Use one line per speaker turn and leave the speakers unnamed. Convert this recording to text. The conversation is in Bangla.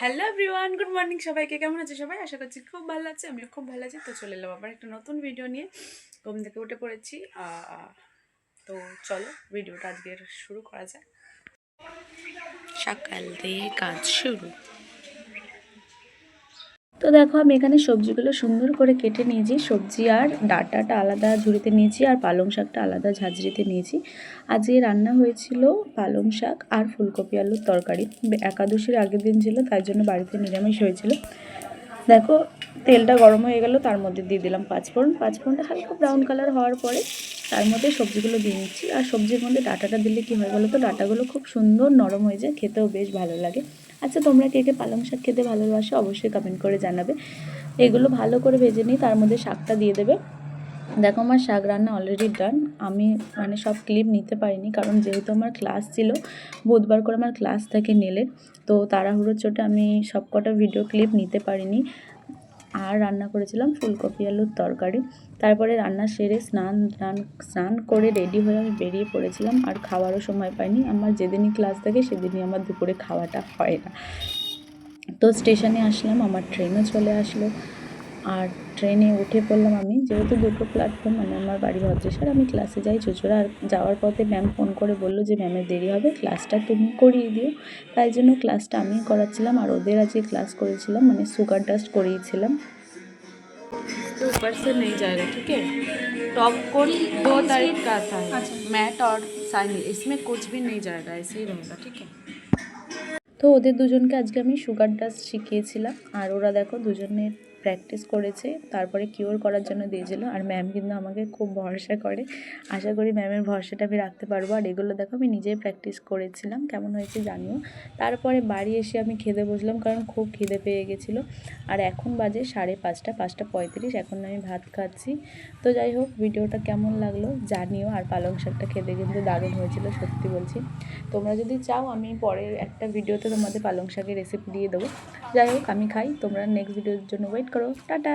হ্যালো এভরিওয়ান গুড মর্নিং সবাইকে। কেমন আছে সবাই? আশা করছি খুব ভালো আছে, আমিও খুব ভালো আছি। তো চলে এলাম আবার একটা নতুন ভিডিও নিয়ে। ঘুম থেকে উঠে পড়েছি। তো চলো ভিডিওটা আজকের শুরু করা যায় সকাল থেকে কাজ শুরু। তো দেখো আমি এখানে সবজিগুলো সুন্দর করে কেটে নিয়েছি। সবজি আর ডাটাটা আলাদা ঝুড়িতে নিয়েছি আর পালং শাকটা আলাদা ঝাঁঝরিতে নিয়েছি। আজকে রান্না হয়েছিল পালং শাক আর ফুলকপি আলুর তরকারি। একাদশীর আগের দিন ছিল, তাই জন্য বাড়িতে নিরামিষ হয়েছিল। দেখো, তেলটা গরম হয়ে গেল, তার মধ্যে দিয়ে দিলাম পাঁচফোড়ন। পাঁচফোড়নটা হালকা ব্রাউন কালার হওয়ার পরে তার মধ্যে সবজিগুলো দিয়ে নিচ্ছি। আর সবজির মধ্যে ডাটাটা দিলে কি হয় বলো তো, ডাটাগুলো খুব সুন্দর নরম হয়ে যায়, খেতেও বেশ ভালো লাগে। আচ্ছা তোমরা কে কে পালং শাক খেতে ভালোবাসো অবশ্যই কমেন্ট করে জানাবে। এগুলো ভালো করে ভেজে নিই তার মধ্যে শাকটা দিয়ে দেবে। দেখো আমার শাক রান্না অলরেডি ডান আমি মানে সব ক্লিপ নিতে পারিনি, কারণ যেহেতু আমার ক্লাস ছিল, বুধবার করে আমার ক্লাস থাকে নেলের তো তাড়াহুড়োর চোটে আমি সব কটা ভিডিও ক্লিপ নিতে পারিনি। আর রান্না করেছিলাম ফুলকপি আলুর তরকারি। তারপরে রান্না সেরে স্নান স্নান স্নান করে রেডি হয়ে আমি বেরিয়ে পড়েছিলাম, আর খাওয়ারও সময় পাইনি। আমার যেদিনই ক্লাস থাকে সেদিনই আমার দুপুরে খাওয়াটা হয় না। তো স্টেশনে আসলাম, আমার ট্রেনও চলে আসলো। আর ট্রেনে উঠে পড়লাম আমি যেহেতু দুটো প্ল্যাটফর্ম মানে আমার বাড়ি ভদ্রেশ্বর আমি ক্লাসে যাই চুচুড়া আর যাওয়ার পথে ম্যাম ফোন করে বললো যে ম্যামের দেরি হবে ক্লাসটা তুমি করিয়ে দিও তাই জন্য ক্লাসটা আমি করাচ্ছিলাম আর ওদের আজকে ক্লাস করেছিলাম মানে সুগার ডাস্ট করিয়েছিলাম तो ऊपर से नहीं जाएगा ठीक है टॉप कोट दो तारीख का आता है मैट और साइन इसमें कुछ भी नहीं जाएगा ऐसे ही रहेगा ठीक है তো ওদের দুজনকে আজকে আমি সুগার ডাস্ট শিখিয়েছিলাম আর ওরা দেখো দুজনে প্র্যাকটিস করেছে, তারপরে কিওর করার জন্য দিয়েছিল আর ম্যাম কিন্তু আমাকে খুব ভরসা করে। আশা করি ম্যামের ভরসাটা আমি রাখতে পারব। আর এগুলো দেখো, আমি নিজেই প্র্যাকটিস করেছিলাম। কেমন হয়েছে জানিও। তারপরে বাড়ি এসে আমি খেতে বসলাম, কারণ খুব খিদে পেয়ে গেছিল। আর এখন বাজে সাড়ে পাঁচটা পাঁচটা পঁয়ত্রিশ। এখন আমি ভাত খাচ্ছি। তো যাই হোক, ভিডিওটা কেমন লাগল জানিও। আর পালং শাকটা খেতে কিন্তু দারুণ হয়েছিল, সত্যি বলছি। তোমরা যদি চাও, আমি পরের একটা ভিডিওতে তোমাদের পালং শাকের রেসিপি দিয়ে দেবো। যাই হোক, আমি খাই। তোমরা নেক্সট ভিডিওর জন্য ওয়েট করো। টাটা।